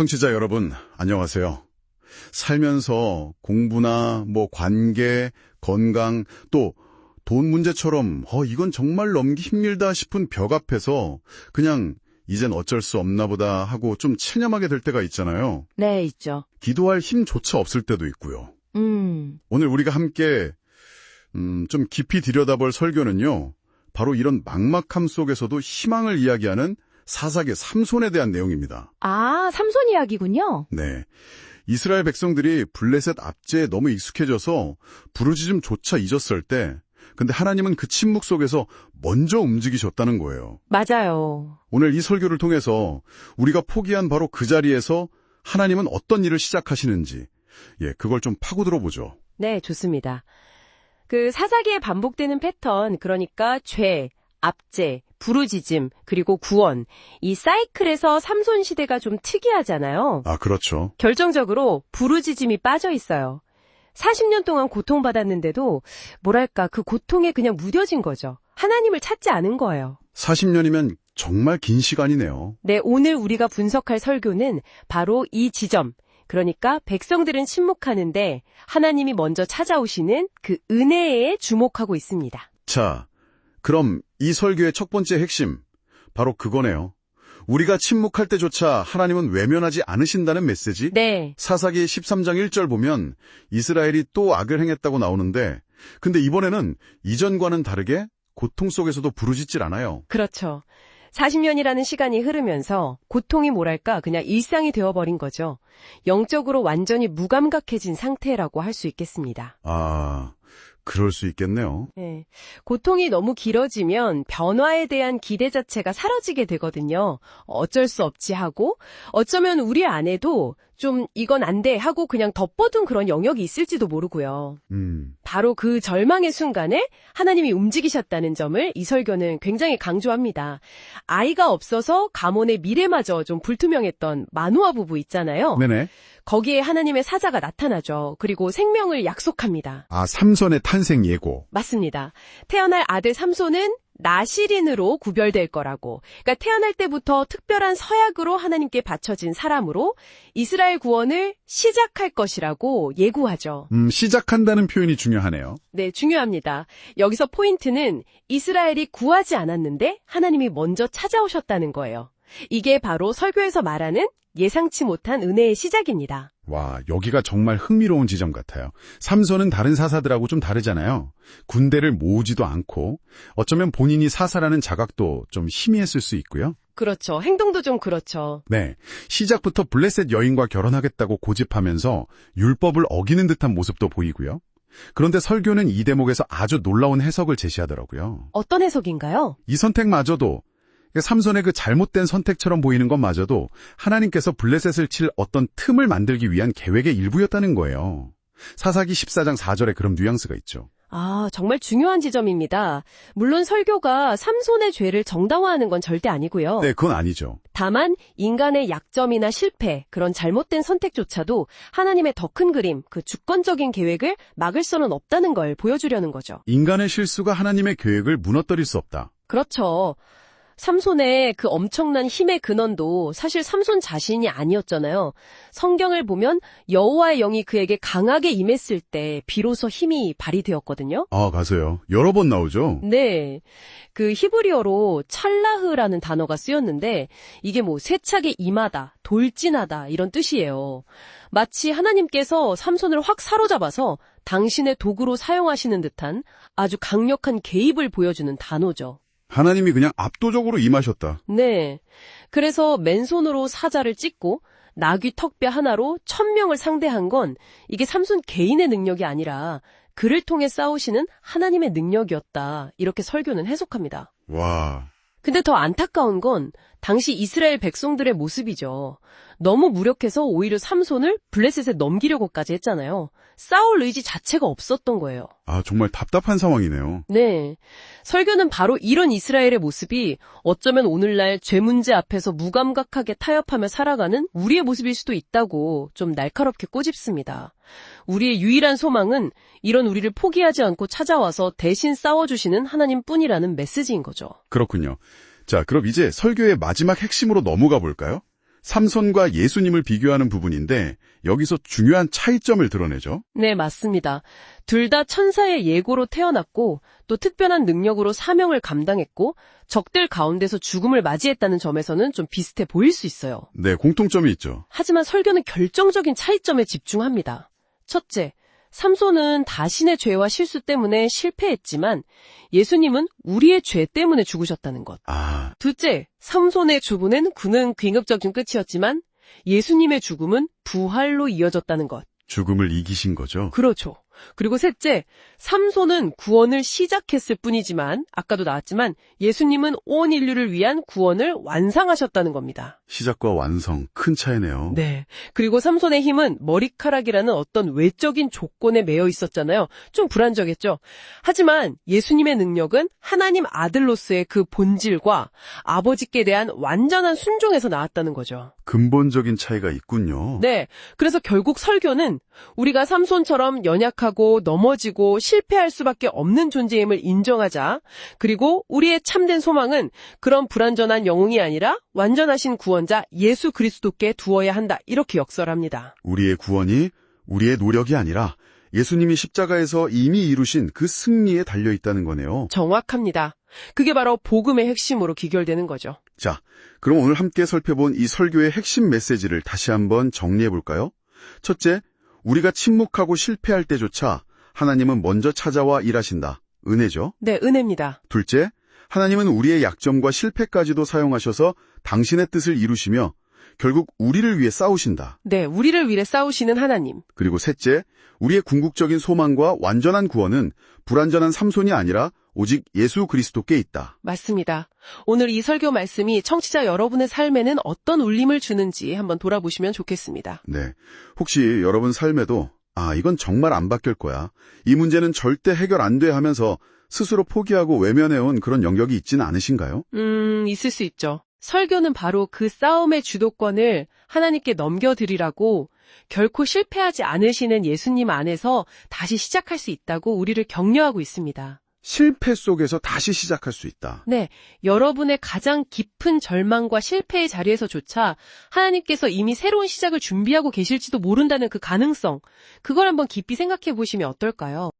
청취자 여러분, 안녕하세요. 살면서 공부나 뭐 관계, 건강, 또 돈 문제처럼 어 이건 정말 넘기 힘들다 싶은 벽 앞에서 그냥 이젠 어쩔 수 없나 보다 하고 좀 체념하게 될 때가 있잖아요. 네, 있죠. 기도할 힘조차 없을 때도 있고요. 음, 오늘 우리가 함께 음, 좀 깊이 들여다볼 설교는요. 바로 이런 막막함 속에서도 희망을 이야기하는 사사기 삼손에 대한 내용입니다. 아, 삼손 이야기군요. 네. 이스라엘 백성들이 블레셋 압제에 너무 익숙해져서 부르짖음조차 잊었을 때 근데 하나님은 그 침묵 속에서 먼저 움직이셨다는 거예요. 맞아요. 오늘 이 설교를 통해서 우리가 포기한 바로 그 자리에서 하나님은 어떤 일을 시작하시는지 예, 그걸 좀 파고들어 보죠. 네, 좋습니다. 그 사사기에 반복되는 패턴, 그러니까 죄, 압제, 부르짖음, 그리고 구원. 이 사이클에서 삼손 시대가 좀 특이하잖아요. 아, 그렇죠. 결정적으로 부르짖음이 빠져 있어요. 40년 동안 고통받았는데도 뭐랄까 그 고통에 그냥 무뎌진 거죠. 하나님을 찾지 않은 거예요. 40년이면 정말 긴 시간이네요. 네, 오늘 우리가 분석할 설교는 바로 이 지점. 그러니까 백성들은 침묵하는데 하나님이 먼저 찾아오시는 그 은혜에 주목하고 있습니다. 자, 그럼 이 설교의 첫 번째 핵심, 바로 그거네요. 우리가 침묵할 때조차 하나님은 외면하지 않으신다는 메시지? 네, 사사기 13장 1절 보면 이스라엘이 또 악을 행했다고 나오는데, 근데 이번에는 이전과는 다르게 고통 속에서도 부르짖질 않아요. 그렇죠. 40년이라는 시간이 흐르면서 고통이 뭐랄까 그냥 일상이 되어버린 거죠. 영적으로 완전히 무감각해진 상태라고 할 수 있겠습니다. 아, 그럴 수 있겠네요. 네. 고통이 너무 길어지면 변화에 대한 기대 자체가 사라지게 되거든요. 어쩔 수 없지 하고, 어쩌면 우리 안에도 좀 이건 안 돼 하고 그냥 덮어둔 그런 영역이 있을지도 모르고요. 음, 바로 그 절망의 순간에 하나님이 움직이셨다는 점을 이 설교는 굉장히 강조합니다. 아이가 없어서 가문의 미래마저 좀 불투명했던 마누아 부부 있잖아요. 네네. 거기에 하나님의 사자가 나타나죠. 그리고 생명을 약속합니다. 아, 삼선의 탄생 예고. 맞습니다. 태어날 아들 삼손은 나시린으로 구별될 거라고. 그러니까 태어날 때부터 특별한 서약으로 하나님께 바쳐진 사람으로 이스라엘 구원을 시작할 것이라고 예고하죠. 음, 시작한다는 표현이 중요하네요. 네, 중요합니다. 여기서 포인트는 이스라엘이 구하지 않았는데 하나님이 먼저 찾아오셨다는 거예요. 이게 바로 설교에서 말하는 예상치 못한 은혜의 시작입니다. 와, 여기가 정말 흥미로운 지점 같아요. 삼손은 다른 사사들하고 좀 다르잖아요. 군대를 모으지도 않고 어쩌면 본인이 사사라는 자각도 좀 희미했을 수 있고요. 그렇죠. 행동도 좀 그렇죠. 네, 시작부터 블레셋 여인과 결혼하겠다고 고집하면서 율법을 어기는 듯한 모습도 보이고요. 그런데 설교는 이 대목에서 아주 놀라운 해석을 제시하더라고요. 어떤 해석인가요? 이 선택마저도 삼손의 그 잘못된 선택처럼 보이는 것마저도 하나님께서 블레셋을 칠 어떤 틈을 만들기 위한 계획의 일부였다는 거예요. 사사기 14장 4절에 그런 뉘앙스가 있죠. 아, 정말 중요한 지점입니다. 물론 설교가 삼손의 죄를 정당화하는 건 절대 아니고요. 네, 그건 아니죠. 다만 인간의 약점이나 실패, 그런 잘못된 선택조차도 하나님의 더 큰 그림, 그 주권적인 계획을 막을 수는 없다는 걸 보여주려는 거죠. 인간의 실수가 하나님의 계획을 무너뜨릴 수 없다. 그렇죠. 삼손의 그 엄청난 힘의 근원도 사실 삼손 자신이 아니었잖아요. 성경을 보면 여호와의 영이 그에게 강하게 임했을 때 비로소 힘이 발휘되었거든요. 아, 가서요. 여러 번 나오죠. 네. 그 히브리어로 찰라흐라는 단어가 쓰였는데 이게 뭐 세차게 임하다, 돌진하다 이런 뜻이에요. 마치 하나님께서 삼손을 확 사로잡아서 당신의 도구로 사용하시는 듯한 아주 강력한 개입을 보여주는 단어죠. 하나님이 그냥 압도적으로 임하셨다. 네. 그래서 맨손으로 사자를 찢고 나귀 턱뼈 하나로 천명을 상대한 건 이게 삼손 개인의 능력이 아니라 그를 통해 싸우시는 하나님의 능력이었다. 이렇게 설교는 해석합니다. 와, 근데 더 안타까운 건 당시 이스라엘 백성들의 모습이죠. 너무 무력해서 오히려 삼손을 블레셋에 넘기려고까지 했잖아요. 싸울 의지 자체가 없었던 거예요. 아, 정말 답답한 상황이네요. 네. 설교는 바로 이런 이스라엘의 모습이 어쩌면 오늘날 죄 문제 앞에서 무감각하게 타협하며 살아가는 우리의 모습일 수도 있다고 좀 날카롭게 꼬집습니다. 우리의 유일한 소망은 이런 우리를 포기하지 않고 찾아와서 대신 싸워주시는 하나님 뿐이라는 메시지인 거죠. 그렇군요. 자, 그럼 이제 설교의 마지막 핵심으로 넘어가 볼까요? 삼손과 예수님을 비교하는 부분인데 여기서 중요한 차이점을 드러내죠. 네, 맞습니다. 둘 다 천사의 예고로 태어났고 또 특별한 능력으로 사명을 감당했고 적들 가운데서 죽음을 맞이했다는 점에서는 좀 비슷해 보일 수 있어요. 네, 공통점이 있죠. 하지만 설교는 결정적인 차이점에 집중합니다. 첫째, 삼손은 자신의 죄와 실수 때문에 실패했지만 예수님은 우리의 죄 때문에 죽으셨다는 것. 아, 둘째, 삼손의 죽음은 그는 귀급적인 끝이었지만 예수님의 죽음은 부활로 이어졌다는 것. 죽음을 이기신 거죠. 그렇죠. 그리고 셋째, 삼손은 구원을 시작했을 뿐이지만 아까도 나왔지만 예수님은 온 인류를 위한 구원을 완상하셨다는 겁니다. 시작과 완성, 큰 차이네요. 네. 그리고 삼손의 힘은 머리카락이라는 어떤 외적인 조건에 매여 있었잖아요. 좀 불안정했죠. 하지만 예수님의 능력은 하나님 아들로서의 그 본질과 아버지께 대한 완전한 순종에서 나왔다는 거죠. 근본적인 차이가 있군요. 네. 그래서 결국 설교는 우리가 삼손처럼 연약하고 넘어지고 실패할 수밖에 없는 존재임을 인정하자. 그리고 우리의 참된 소망은 그런 불완전한 영웅이 아니라 완전하신 구원자 예수 그리스도께 두어야 한다. 이렇게 역설합니다. 우리의 구원이 우리의 노력이 아니라 예수님이 십자가에서 이미 이루신 그 승리에 달려 있다는 거네요. 정확합니다. 그게 바로 복음의 핵심으로 기결되는 거죠. 자, 그럼 오늘 함께 살펴본 이 설교의 핵심 메시지를 다시 한번 정리해 볼까요? 첫째, 우리가 침묵하고 실패할 때조차 하나님은 먼저 찾아와 일하신다. 은혜죠. 네, 은혜입니다. 둘째, 하나님은 우리의 약점과 실패까지도 사용하셔서 당신의 뜻을 이루시며 결국 우리를 위해 싸우신다. 네, 우리를 위해 싸우시는 하나님. 그리고 셋째, 우리의 궁극적인 소망과 완전한 구원은 불완전한 삼손이 아니라 오직 예수 그리스도께 있다. 맞습니다. 오늘 이 설교 말씀이 청취자 여러분의 삶에는 어떤 울림을 주는지 한번 돌아보시면 좋겠습니다. 네. 혹시 여러분 삶에도 아, 이건 정말 안 바뀔 거야. 이 문제는 절대 해결 안 돼 하면서 스스로 포기하고 외면해온 그런 영역이 있지는 않으신가요? 음, 있을 수 있죠. 설교는 바로 그 싸움의 주도권을 하나님께 넘겨드리라고 결코 실패하지 않으시는 예수님 안에서 다시 시작할 수 있다고 우리를 격려하고 있습니다. 실패 속에서 다시 시작할 수 있다. 네, 여러분의 가장 깊은 절망과 실패의 자리에서조차 하나님께서 이미 새로운 시작을 준비하고 계실지도 모른다는 그 가능성, 그걸 한번 깊이 생각해 보시면 어떨까요?